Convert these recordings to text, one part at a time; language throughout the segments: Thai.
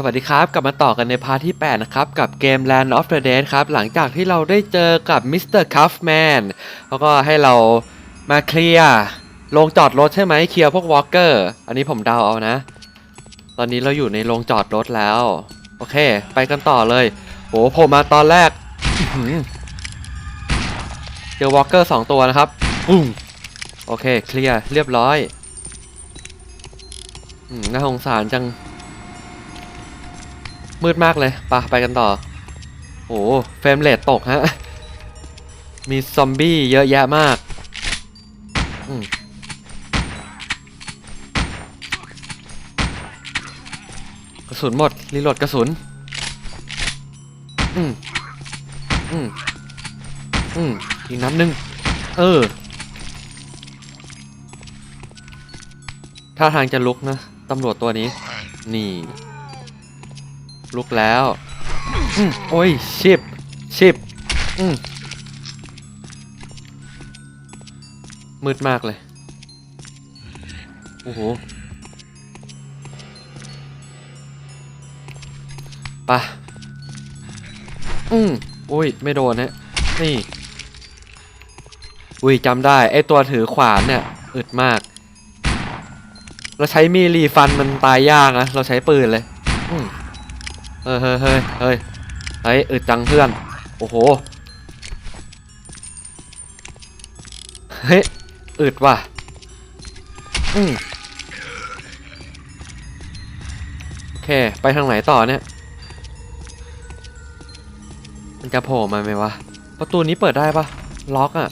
สวัสดีครับ กลับมาต่อกันในพาร์ทที่ 8 นะครับ กับเกม Land of the Dead ครับ หลังจากที่เราได้เจอกับมิสเตอร์คัฟแมนแล้วก็ให้เรามาเคลียร์โรงจอดรถใช่ไหมเคลียร์พวกวอลเกอร์อันนี้ผมเดาเอานะ ตอนนี้เราอยู่ในโรงจอดรถแล้ว โอเค ไปกันต่อเลยโหผมมาตอนแรกเจอวอลเกอร์สองตัวนะครับปุ้งโอเค เคลียร์เรียบร้อยอน่าสงสารจัง มืดมากเลยปะไปกันต่อ โอ้เฟรมเรทตกฮะ มีซอมบี้เยอะแยะมากมกระสุนหมด รีโหลดกระสุน อืม อืม อืม อีกนัดหนึ่ง เออท่าทางจะลุกนะ ตำรวจตัวนี้ นี่ ลุกแล้วอโอ้ยชิบชิบอืมมืดมากเลย โอ้โหไปะอืมอุ้ย ไม่โดนนะนี่ อุ้ยจำได้ ไอตัวถือขวานเนี่ยอึดมาก เราใช้มีรีฟันมันตายยากนะ เราใช้ปืนเลย อืม ฮ้ยเฮ้ยเฮ้ยเฮ้ยเฮ้ยอึดจังเพื่อน โอ้โห เฮ้ยอึดว่ะ อืมโอเค ไปทางไหนต่อเนี่ย มันจะโผล่มาไหมวะ ประตูนี้เปิดได้ปะล็อกอะ่ะ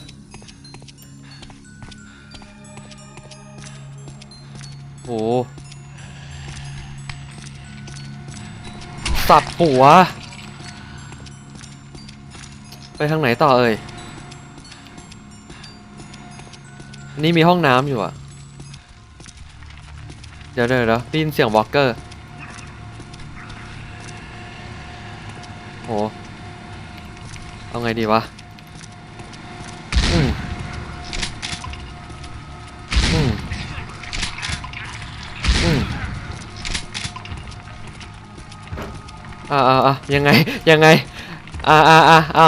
โห สับหัว ไปทางไหนต่อเอ่ย นี่มีห้องน้ำอยู่อะเดี๋ยวเดี๋ยวเดี๋ยวได้ยินเสียงวอล์กเกอร์ โห เอาไงดีวะ อ่าอ่ายังไงยังไงอ่าอ่าอ่าเอา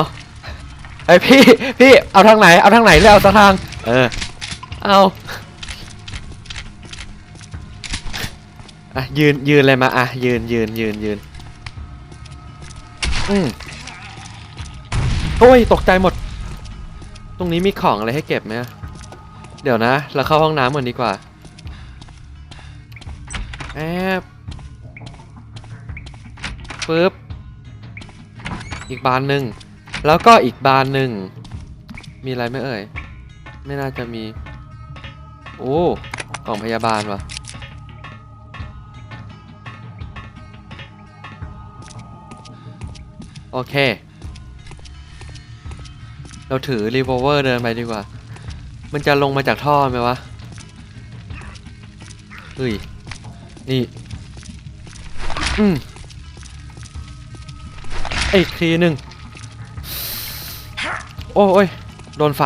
ไอพี่พี่เอาทางไหนเอาทางไหนเลือเอาทาง เออเอาอะยืนยืนเลยมาอะยืนยืนยืนยืนอืมโอ้ยตกใจหมด ตรงนี้มีของอะไรให้เก็บไหมเดี๋ยวนะ เราเข้าห้องน้ำก่อนดีกว่าแอบ ปึ๊บอีกบานหนึ่งแล้วก็อีกบานหนึ่งมีอะไรไหมเอ่ย ไม่น่าจะมี โอ้กล่องพยาบาลวะโอเค เราถือรีโวเวอร์เดินไปดีกว่า มันจะลงมาจากท่อไหมวะ เฮ้ย นี่ อืม อีกทีหนึ่งโอ้ยโดนไฟ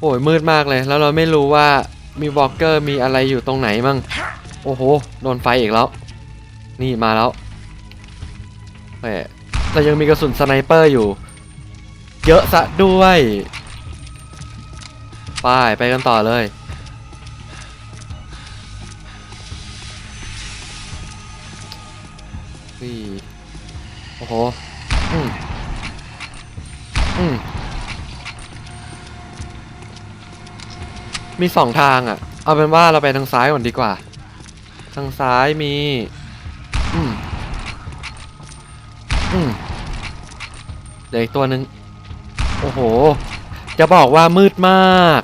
โอ้ยมืดมากเลย แล้วเราไม่รู้ว่ามีวอลเกอร์มีอะไรอยู่ตรงไหนมั่ง โอ้โห โดนไฟอีกแล้ว นี่มาแล้วแหมเรายังมีกระสุนสไนเปอร์อยู่ เยอะซะด้วย ไป ไปกันต่อเลย หอืมอืมมีสองทางอะ เอาเป็นว่าเราไปทางซ้ายก่อนดีกว่า ทางซ้ายมี อืมอืมเดี๋ยวอีกตัวหนึ่งโอ้โห จะบอกว่ามืดมาก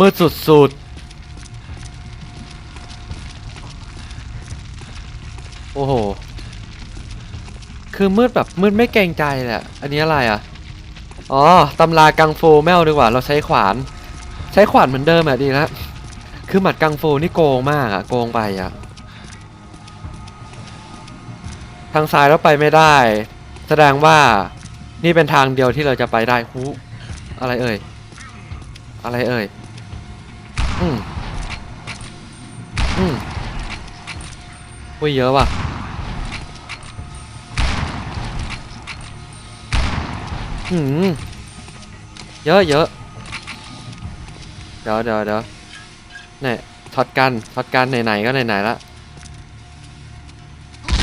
มืดสุดๆ คือมืดแบบมืดไม่เกรงใจเละอันนี้อะไรอะ อ๋อตำรากังฟูแมวดีกว่าเราใช้ขวาน ใช้ขวานเหมือนเดิมอะดีแล้วคือหมัดกังฟูนี่โกงมากอะโกงไปอะทางซ้ายเราไปไม่ได้ แสดงว่านี่เป็นทางเดียวที่เราจะไปได้หูอะไรเอ่ย อะไรเอ่ย อืมอืมอุ้ยเยอะว่ะ หืมเยอะเยอะเดี๋ยวเดี๋ยวเดี๋ยวเนี่ยช็อตกันช็อตกันไหนๆก็ไหนๆละ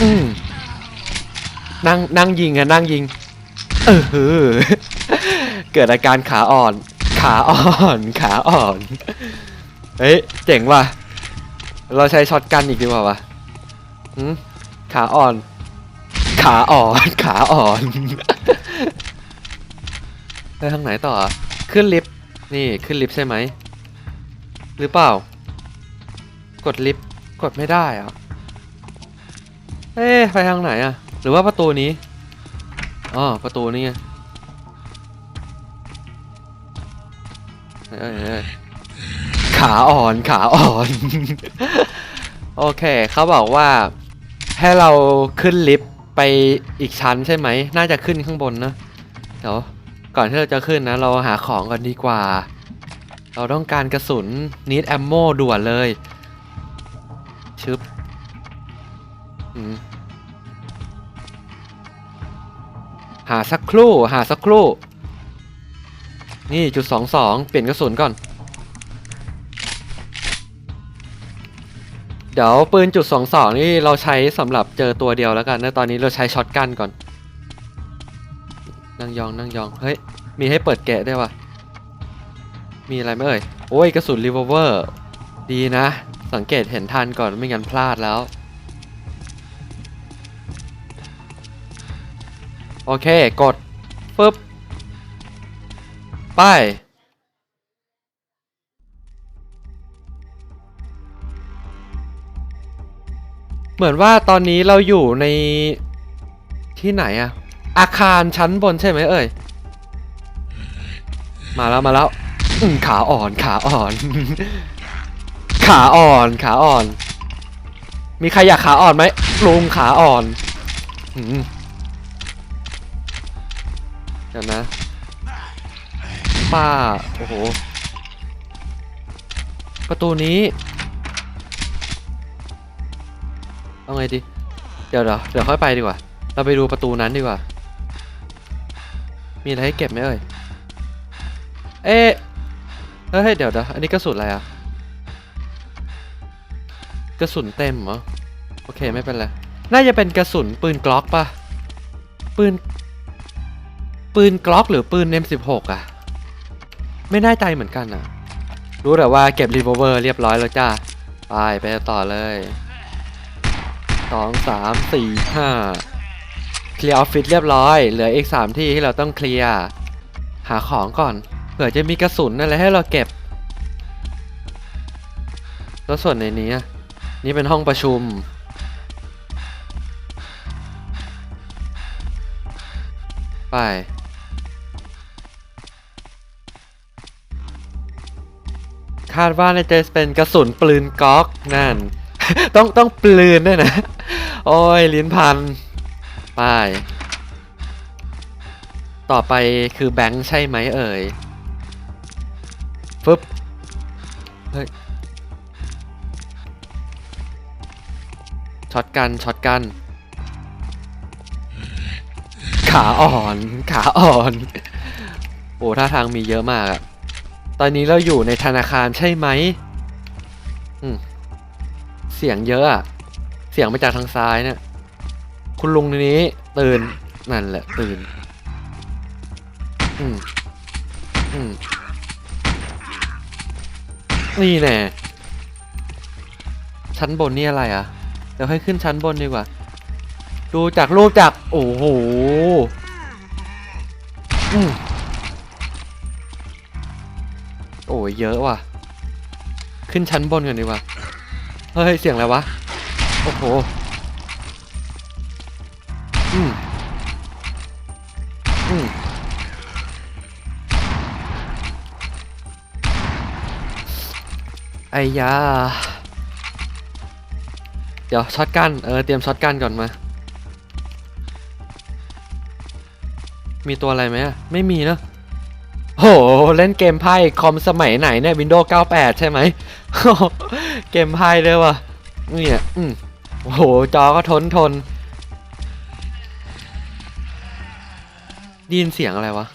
อืมนั่งนั่งยิงอะนั่งยิง เออหือเกิดอาการขาอ่อน ขาอ่อนขาอ่อน เฮ้ยเจ๋งว่ะ เราใช้ช็อตกันอีกดีกว่าวะขาอ่อน ขาอ่อน ขาอ่อน ไปทางไหนต่อ ขึ้นลิฟต์ นี่ขึ้นลิฟต์ใช่ไหม หรือเปล่า กดลิฟต์ กดไม่ได้อะเอ๊ะไปทางไหนอะหรือว่าประตูนี้ อ๋อ ประตูนี่ไงเอ้ยเอ้ยขาอ่อนขาอ่อน โอเคเขาบอกว่า ให้เราขึ้นลิฟต์ไปอีกชั้นใช่ไหม น่าจะขึ้นข้างบนนะ เดี๋ยว ก่อนที่เราจะขึ้นนะ เราหาของก่อนดีกว่า เราต้องการกระสุน need ammo ด่วนเลย ชึบหาสักครู่ หาสักครู่ นี่จุดสองสองเปลี่ยนกระสุนก่อน เดี๋ยวปืนจุดสองสองนี่เราใช้สำหรับเจอตัวเดียวแล้วกันนะตอนนี้เราใช้ช็อตกันก่อน นั่งยองนั่งยอง เฮ้ย มีให้เปิดแกะได้วยวะมีอะไรไหมเอ่ย โอ้ย กระสุนรีเวลเวอร์ ดีนะ สังเกตเห็นทันก่อนไม่งั้นพลาดแล้ว โอเค กดปึ๊บ ไป เหมือนว่าตอนนี้เราอยู่ในที่ไหนอะ อาคารชั้นบนใช่ไหมเอ่ย มาแล้วมาแล้วขาอ่อนขาอ่อน ขาอ่อนขาอ่อน มีใครอยากขาอ่อนไหมลุงขาอ่อนเดี๋ยวนะ ป้า โอ้โห ประตูนี้ เอาไงดี เดี๋ยวเดี๋ยวเดี๋ยวค่อยไปดีกว่า เราไปดูประตูนั้นดีกว่า มีอะไรให้เก็บไหมเอ่ย เอ๊ะเฮ้ยเดี๋ยวเดี๋ยวอันนี้กระสุนอะไรอะกระสุนเต็มเหรอ โอเคไม่เป็นไร น่าจะเป็นกระสุนปืนกล็อกปะปืน ปืนกล็อกหรือปืน M16 อะไม่แน่ใจเหมือนกันอะรู้แต่ว่าเก็บรีโวเวอร์เรียบร้อยแล้วจ้า ไปไปต่อเลยสองสามสี่ห้า เคลียร์ออฟฟิศเรียบร้อย เหลืออีกสามที่ที่เราต้องเคลียร์ หาของก่อน เผื่อจะมีกระสุนอะไรให้เราเก็บ แล้วส่วนในนี้ นี่เป็นห้องประชุม ไปคาดว่าใน่าจะเป็นกระสุนปืนก๊อกนั่น ต้องต้องปืนด้วยนะ โอ้ย ลิ้นพัน ไป ต่อไปคือแบงค์ใช่ไหมเอ่ยฟึบเฮ้ยช็อตกันช็อตกัน ขาอ่อนขาอ่อนโอ้ท่าทางมีเยอะมากอะตอนนี้เราอยู่ในธนาคารใช่ไหมอืมเสียงเยอะอะเสียงมาจากทางซ้ายเนี่ย คุณลุงในนี้ตื่นนั่นแหละตื่น อืมอืมนี่แน่ชั้นบนนี่อะไรอะเดี๋ยวให้ขึ้นชั้นบนดีกว่า ดูจากรูปจาก โอ้โหอืมโอ้ยเยอะว่ะ ขึ้นชั้นบนกันดีกว่า เฮ้ย เสียงอะไรวะ โอ้โห อืมอืมไอ้ยา เดี๋ยวช็อตกัน เออ เตรียมช็อตกันก่อนมา มีตัวอะไรไหมอะไม่มีเนอะโห เล่นเกมไพ่คอมสมัยไหนเนี่ย Windows 98 ใช่ไหม เกมไพ่ด้วยวะเนี่ยอืมโห จอก็ทนทน ได้ยินเสียงอะไรวะ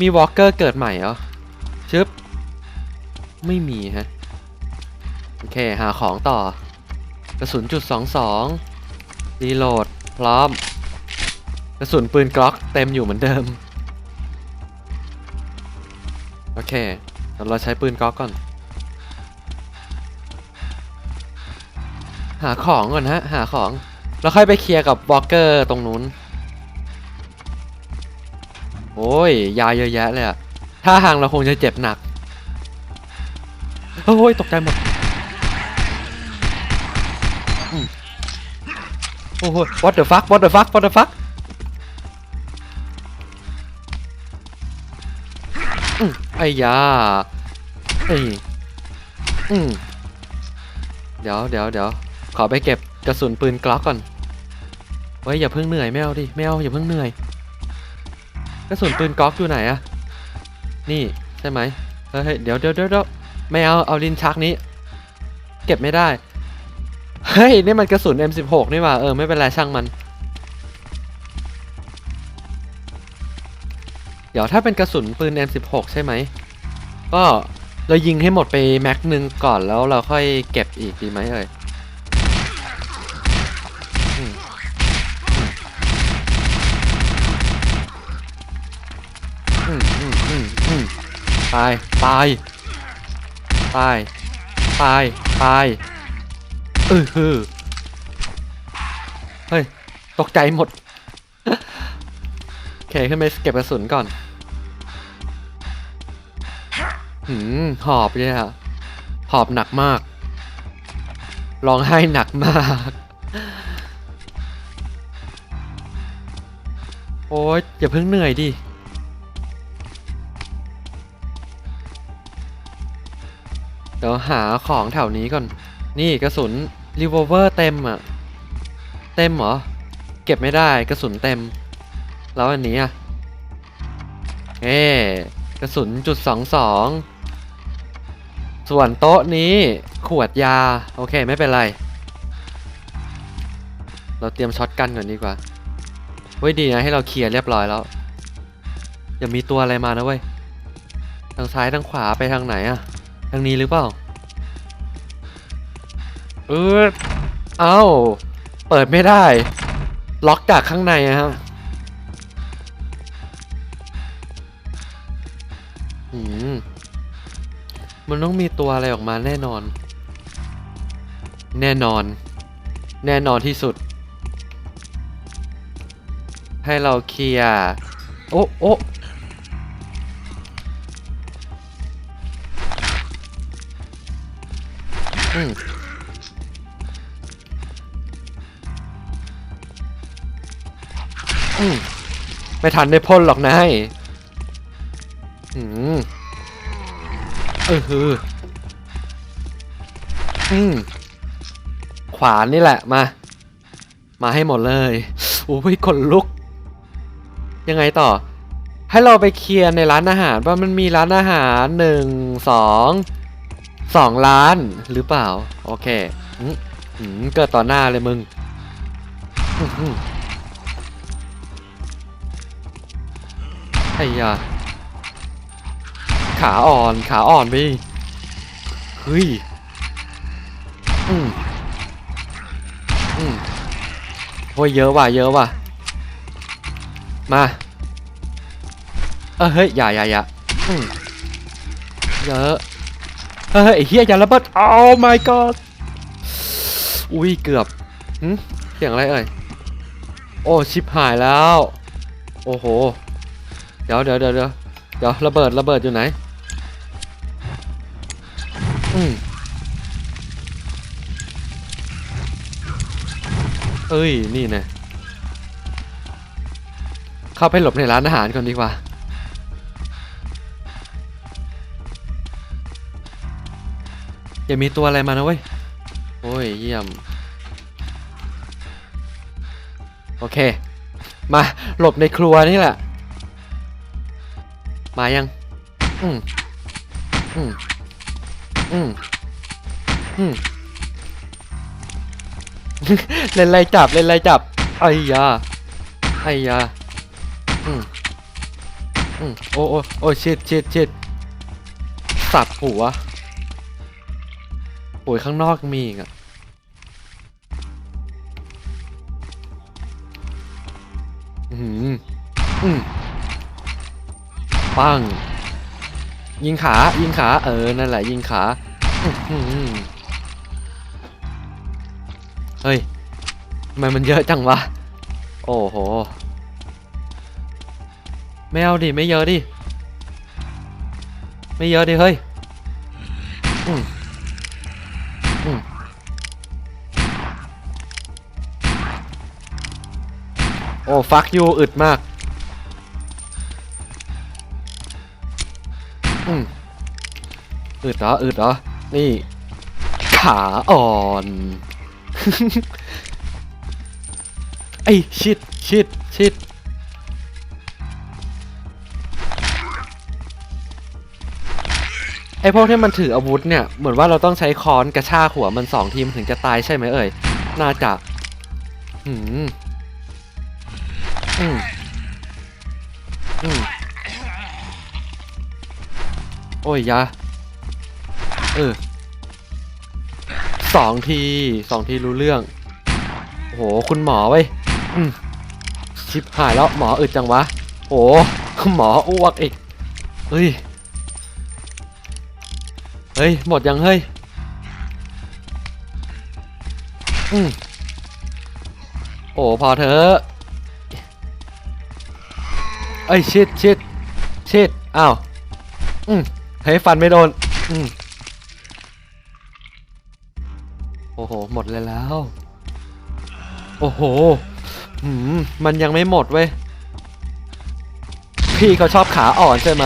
มีวอลเกอร์เกิดใหม่เหรอชึบ ไม่มีฮะ โอเค หาของต่อ กระสุนจุดสองสองรีโหลด พร้อม กระสุนปืนกล็อกเต็มอยู่เหมือนเดิม โอเคเดี๋ยวเราใช้ปืนกล็อกก่อน หาของก่อนฮะ หาของ แล้วค่อยไปเคลียร์กับวอลเกอร์ตรงนู้น โอ้ย ยาเยอะแยะเลยอะถ้าห่างเราคงจะเจ็บหนักโอ้ย ตกใจหมดโอ้โห what the fuck what the fuck what the fuck อืมไอ้ยาเอ้อืมเดี๋ยวเดี๋ยวเดี๋ยวขอไปเก็บกระสุนปืนกล็อกก่อน เฮ้ยอย่าเพิ่งเหนื่อยไม่เอาดิไม่เอาอย่าเพิ่งเหนื่อย กระสุนปืนกล็อกอยู่ไหนอะนี่ใช่ไหมเฮ้ยเดี๋ยวเดี๋ยวเดี๋ยวไม่เอาเอาลิ้นชักนี้ เก็บไม่ได้ เฮ้ยนี่มันกระสุน M16 นี่ว่าเออไม่เป็นไรช่างมัน เดี๋ยวถ้าเป็นกระสุนปืน M16 ใช่ไหมก็เรายิงให้หมดไปแม็กหนึ่งก่อนแล้วเราค่อยเก็บอีกดีไหมเอ่ย ตาย ตาย ตาย ตาย ตายเออฮือเฮ้ย ตกใจหมด โอเค ขึ้นไปเก็บกระสุนก่อน หืม หอบเลยอะหอบหนักมาก ร้องไห้หนักมาก โอ๊ยอย่าเพิ่งเหนื่อยดิ ดี๋ยวหาของแถวนี้ก่อน นี่กระสุนรี v o l เวอร์เต็มอะเต็มเหรอ เก็บไม่ได้กระสุนเต็ม แล้วอันนี้อะเอ๊กระสุนจุดสองสองส่วนโต๊ะนี้ขวดยา โอเคไม่เป็นไร เราเตรียมช็อตกันก่อนดีกว่าเว้ยดีนะให้เราเคลียร์เรียบร้อยแล้วอย่ามีตัวอะไรมานะเว้ยทางซ้ายทางขวาไปทางไหนอะ ทางนี้หรือเปล่า เออเอ้า เปิดไม่ได้ ล็อกจากข้างในอะฮะอืมมันต้องมีตัวอะไรออกมาแน่นอน แน่นอน แน่นอนที่สุด ให้เราเคลียร์ โอ้โอ้ อืมไม่ทันได้พ่นหรอกนายอืมเออฮืออืมขวานนี่แหละมา มาให้หมดเลยโอ้ยขนลุก ยังไงต่อ ให้เราไปเคลียร์ในร้านอาหารว่ามันมีร้านอาหารหนึ่งสอง สองร้านหรือเปล่า โอเคอืมเกิดต่อหน้าเลยมึงไอ้ยาขาอ่อนขาอ่อนไปเฮ้ยอืมอืมโอ้ยเยอะว่ะเยอะว่ะมาเออเฮ้ยอย่าอย่าอย่าเยอะ เฮ้ยเฮียอย่าระเบิดโอ้ my god อุ้ยเกือบหืเสียงอะไรเอ่ยโอ้ชิบหายแล้ว โอ้โห เดี๋ยวเดี๋ยวเดี๋ยวเดี๋ยวเดี๋ยวระเบิดระเบิดอยู่ไหนอืมเอ้ย นี่นะเข้าไปหลบในร้านอาหารก่อนดีกว่า อย่ามีตัวอะไรมานะเว้ย โอ้ยเยี่ยม โอเค มาหลบในครัวนี่แหละ มายัง อืมอืมอืมอืมเล่นไรจับ เล่นไรจับ ไอ้ยา ไอ้ยา อืมอืมโอ้โอ้โอ้ชิดชิดชิดสับหัว โอ้ยข้างนอกมีอีกอะอืมอืมปัง ยิงขา ยิงขา เออ นั่นแหละ ยิงขาเฮ้ยทำไมมันเยอะจังวะ โอ้โห ไม่เอาดิ ไม่เยอะดิ ไม่เยอะดิ เฮ้ย อืม โอ้ฟักยูอึดมากอืมอึดเหรออึดเหรอ นี่ ขาอ่อน ไอ้ชิดชิดชิดไอพวกที่มันถืออาวุธเนี่ย เหมือนว่าเราต้องใช้ค้อนกระชากหัวมันสองทีมถึงจะตายใช่ไหมเอ่ย น่าจะ อืม อืมอืมโอ้ยยาเออสองทีสองทีรู้เรื่อง โอ้โห คุณหมอเว้ยชิบหายแล้วหมออึดจังวะ โอ้หมออ้วกอีก เฮ้ย เฮ้ย หมดยังเฮ้ย อืมโอ้พอเถอะ เอ้ยชิดชิดชิดอ้าวอืมเฮ้ยฟันไม่โดนอืมโอ้โห หมดเลยแล้ว โอ้โหหืมมันยังไม่หมดเว้ย พี่เขาชอบขาอ่อนใช่ไหม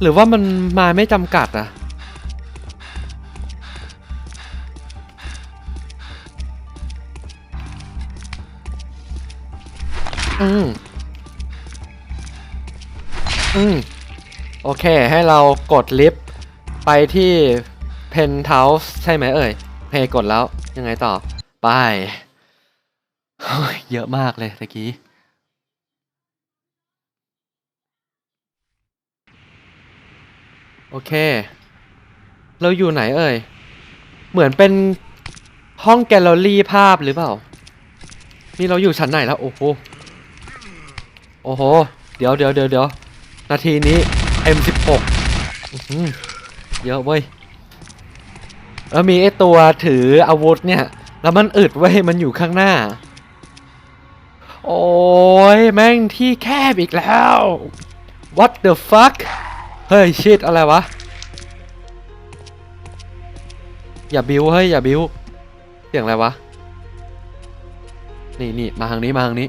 หรือว่ามันมาไม่จำกัดอะ อืมอืมโอเค ให้เรากดลิฟต์ไปที่เพนท์เ u าส์ใช่ไหมเอ่ย เพย์กดแล้ว ยังไงต่อ ไปเยเยอะมากเลยตะกี้โอเค เราอยู่ไหนเอ่ย เหมือนเป็นห้องแกลเลอรี่ภาพหรือเปล่า นี่เราอยู่ชั้นไหนแล้ว โอ้โห โอ้โห เดี๋ยวเดี๋ยวเดี๋ยวเดี๋ยวนาทีนี้ M16 เยอะเว้ย แล้วมีไอตัวถืออาวุธเนี่ย แล้วมันอึดเว้ย มันอยู่ข้างหน้า โอ้ย แม่งที่แคบอีกแล้ว What the fuck เฮ้ย ชิดอะไรวะ อย่าบิวเฮ้ย อย่าบิวเสียงอะไรวะ นี่นี่มาทางนี้ มาทางนี้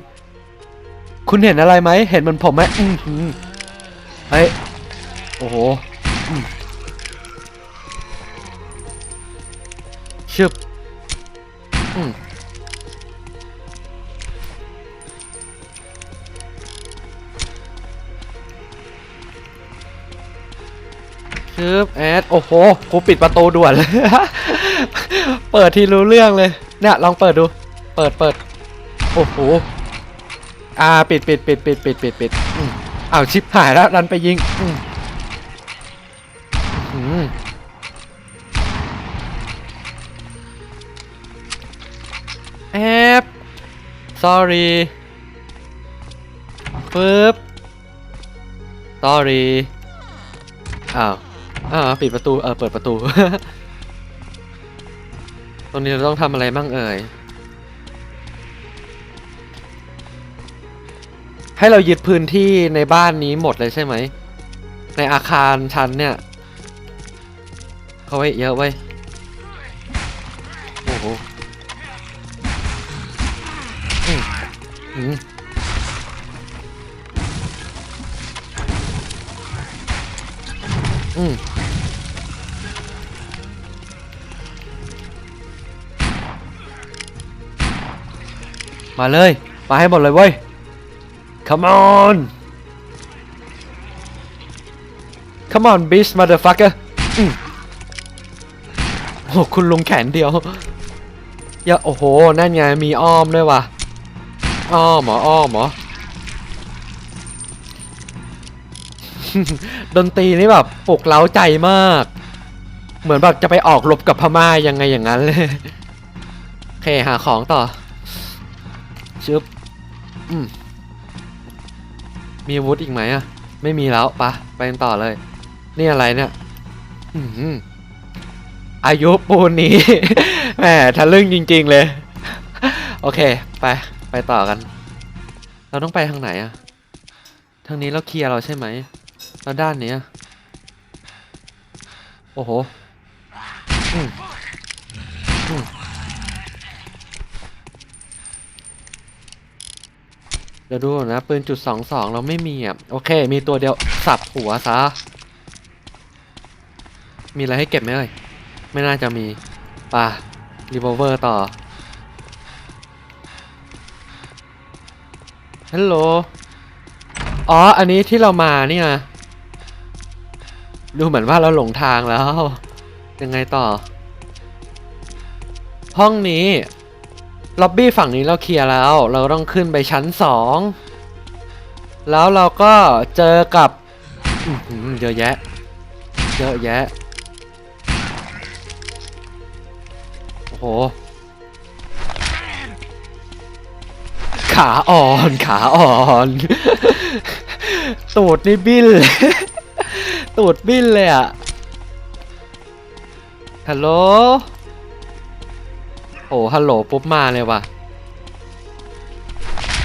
คุณเห็นอะไรไหม เห็นมันผมไหมอื้อหือเฮ้ย โอ้โหอืมชึบอืมชึบแอด โอ้โหกูปิดประตูด่วนเลย เปิดทีรู้เรื่องเลย เนี่ย ลองเปิดดู เปิดเปิด โอ้โห อ่าปิดปิดปิดปิดปิดปิดปิดอ้าวชิปหายแล้วดันไปยิงอืมอืมแอบ sorry ปึ๊บ sorry อ้าวอ้าวปิดประตู เออเปิดประตู ตรงนี้เราต้องทำอะไรบ้างเอ่ย ให้เรายึดพื้นที่ในบ้านนี้หมดเลยใช่ไหม ในอาคารชั้นเนี่ยเขาไว้เยอะไว้โอ้โหอืมอืมอืมมาเลย มาให้หมดเลยเว้ย Come on Come on bitch motherfucker อืมโอ้คุณลงแขนเดียว อย่าโอ้โห นั่นไง มีอ้อมด้วยว่ะ อ้อมเหรออ้อมเหรอดนตรีนี่แบบปลุกเร้าใจมาก เหมือนแบบจะไปออกรบกับพม่ายังไงอย่างนั้นเลยโอเคหาของต่อชึบอืม มีอาวุธอีกไหมอะไม่มีแล้วปะไปกันต่อเลย นี่อะไรเนี่ยอือหือายุปูนนี้ แหมทะลึ่งจริง ๆเลย โอเค ไป ไปต่อกัน เราต้องไปทางไหนอะทางนี้เราเคลียร์เราใช่ไหมแล้วด้านนี้โอ้โหอืมอืม เดี๋ยวดูก่อนนะปืนจุดสองสองเราไม่มีอะโอเค มีตัวเดียวสับหัวซะ มีอะไรให้เก็บไหมเอ่ยไม่น่าจะมีป่ะรี v อ l เวอร์ต่อฮัลโหลอ๋อ อันนี้ที่เรามาเนี่ยดูเหมือนว่าเราหลงทางแล้ว ยังไงต่อ ห้องนี้ ล็อบบี้ฝั่งนี้เราเคลียร์แล้ว เราต้องขึ้นไปชั้นสองแล้วเราก็เจอกับเยอะแยะ เยอะแยะ โอ้โห ขาอ่อน ขาอ่อน ตูดนี่บิ้นเลย ตูดบิ้นเลยอะฮัลโหล โอ้ฮัลโหลปุ๊บมาเลยว่ะ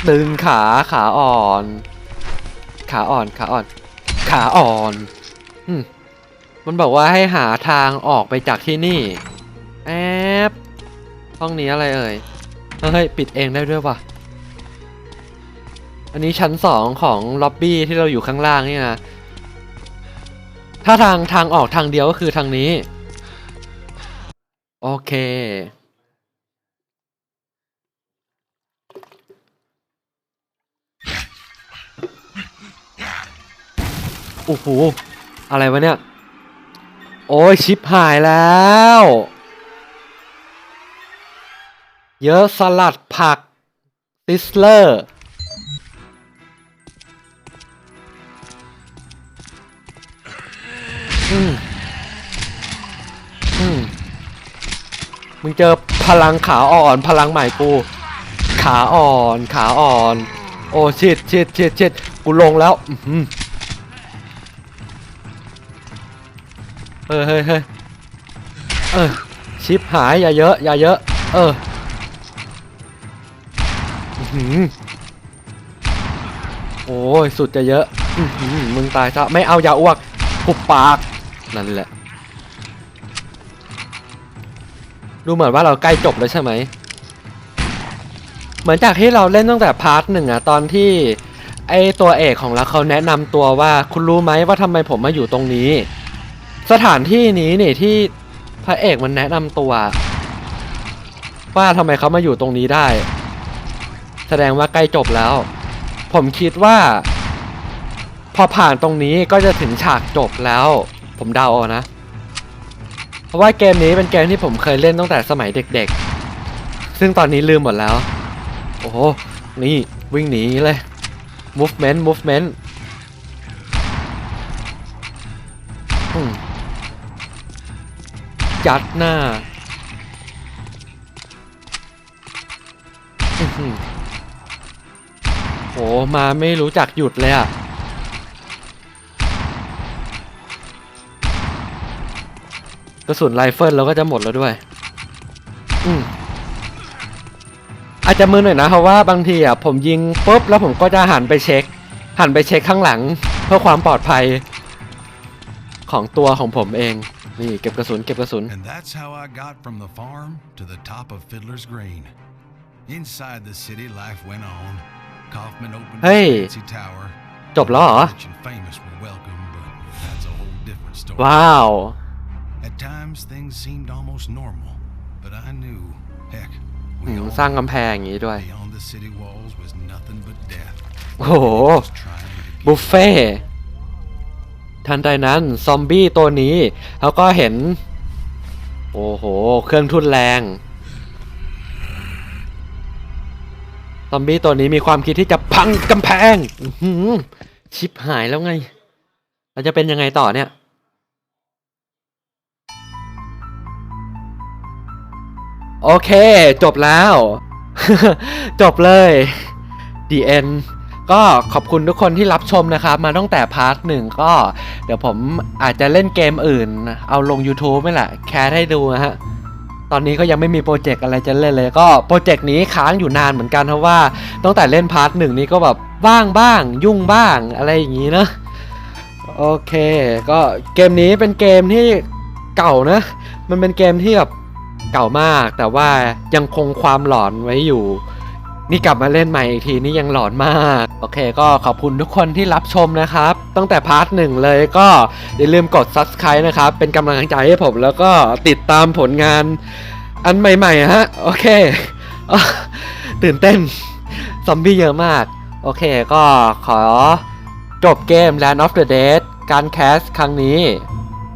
ดึงขาขาอ่อน ขาอ่อนขาอ่อน ขาอ่อนอืมมันบอกว่าให้หาทางออกไปจากที่นี่ แอบห้องนี้อะไรเอ่ย เฮ้ย ปิดเองได้ด้วยว่ะ อันนี้ชั้นสองของล็อบบี้ที่เราอยู่ข้างล่างนี่นะถ้าทางทางออกทางเดียวก็คือทางนี้ โอเค โอ้โห อะไรวะเนี่ย โอ้ยชิปหายแล้ว เยอะสลัดผักซิสเลอร์ อืม อืม มึงเจอพลังขาอ่อนพลังใหม่กู ขาอ่อน ขาอ่อน โอ้ชิดชิดชิดชิดกูลงแล้ว อื เฮ้ยเฮ้ยเฮ้ยเออชิปหายอย่าเยอะอย่าเยอะ เออหือโอ้ยสุดจะเยอะมึงตายซะไม่เอาอย่าอ้วกปุบปากนั่นแหละ ดูเหมือนว่าเราใกล้จบแล้วใช่ไหมเหมือนจากที่เราเล่นตั้งแต่พาร์ทหนึ่งอะตอนที่ไอตัวเอกของเราเขาแนะนำตัวว่าคุณรู้ไหมว่าทำไมผมมาอยู่ตรงนี้ สถานที่นี้นี่ที่พระเอกมันแนะนำตัว ว่าทำไมเขามาอยู่ตรงนี้ได้ แสดงว่าใกล้จบแล้ว ผมคิดว่า พอผ่านตรงนี้ก็จะถึงฉากจบแล้ว ผมเดาเอานะ เพราะว่าเกมนี้เป็นเกมที่ผมเคยเล่นตั้งแต่สมัยเด็กๆ ซึ่งตอนนี้ลืมหมดแล้ว โอ้โห นี่วิ่งหนีเลย movement movement อืม จัดหน้าอื้อหือโอ้มาไม่รู้จักหยุดเลยอะกระสุนไรเฟิลเราก็จะหมดแล้วด้วย อืมอาจจะมือหน่อยนะเพราะว่าบางทีอะผมยิงปุ๊บแล้วผมก็จะหันไปเช็ค หันไปเช็คข้างหลัง เพื่อความปลอดภัยของตัวของผมเอง นี่เก็บกระสุนเก็บกระสุน And that's how I got from the farm to the top of Fiddler's Green. Inside the city, life went on. Kaufman opened Hey. his fancy tower. จบแล้วเหรอ Rich and famous were welcome, but that's a whole different story. ว้าว At times, things seemed almost normal, but I knew, heck, อื we ม all สร้างกำแพงอย่างนี้ด้วย beyond the city walls was nothing but death. โอ้โห Just trying to get บุฟเฟ่ต์ ทันใดนั้นซอมบี้ตัวนี้เขาก็เห็น โอ้โห เครื่องทุนแรง ซอมบี้ตัวนี้มีความคิดที่จะพังกำแพงชิปหายแล้วไงเราจะเป็นยังไงต่อเนี่ยโอเค จบแล้ว จบเลย The End ก็ขอบคุณทุกคนที่รับชมนะครับ มาตั้งแต่พาร์ทหนึ่งก็ เดี๋ยวผมอาจจะเล่นเกมอื่น เอาลง YouTube ไม่แหละ แคสให้ดูนะฮะ ตอนนี้ก็ยังไม่มีโปรเจกต์อะไรจะเล่นเลย ก็โปรเจกต์นี้ค้างอยู่นานเหมือนกันเพราะว่าตั้งแต่เล่นพาร์ทหนึ่งนี้ก็แบบว่างบ้าง ยุ่งบ้างอะไรอย่างนี้เนอะโอเค ก็เกมนี้เป็นเกมที่เก่านะ มันเป็นเกมที่แบบเก่ามาก แต่ว่ายังคงความหลอนไว้อยู่ นี่กลับมาเล่นใหม่อีกทีนี่ยังหลอนมาก โอเคก็ขอบคุณทุกคนที่รับชมนะครับ ตั้งแต่พาร์ทหนึ่งเลยก็อย่าลืมกด subscribe นะครับ เป็นกำลังใจให้ผมแล้วก็ติดตามผลงานอันใหม่ๆฮะ โอเคอตื่นเต้น ซอมบี้เยอะมาก โอเคก็ขอจบเกม Land of the Dead การแคสครั้งนี้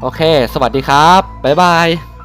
โอเค สวัสดีครับ บ๊ายบาย